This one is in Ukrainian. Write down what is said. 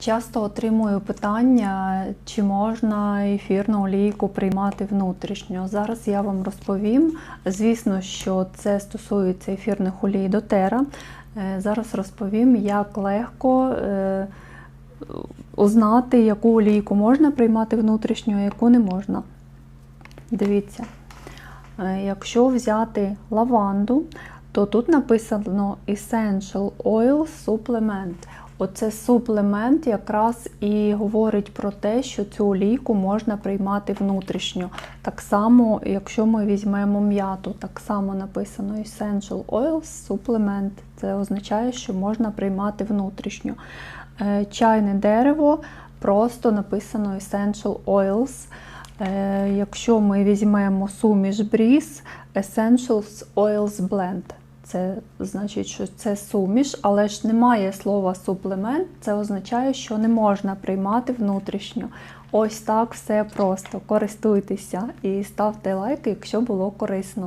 Часто отримую питання, чи можна ефірну олійку приймати внутрішньо. Зараз я вам розповім. Звісно, що це стосується ефірних олій дотера. Е, Зараз розповім, як легко е, узнати, яку олійку можна приймати внутрішньо, а яку не можна. Дивіться, е, якщо взяти лаванду, то тут написано Essential Oil Supplement. Оце суплемент якраз і говорить про те, що цю олійку можна приймати внутрішньо. Так само, якщо ми візьмемо м'яту, так само написано Essential Oils Supplement. Це означає, що можна приймати внутрішньо. Е, Чайне дерево просто написано Essential Oils. Е, Якщо ми візьмемо суміш Breeze Essentials Oils Blend. Це значить, що це суміш, але ж немає слова суплемент. Це означає, що не можна приймати внутрішньо. Ось так все просто. Користуйтеся і ставте лайк, якщо було корисно.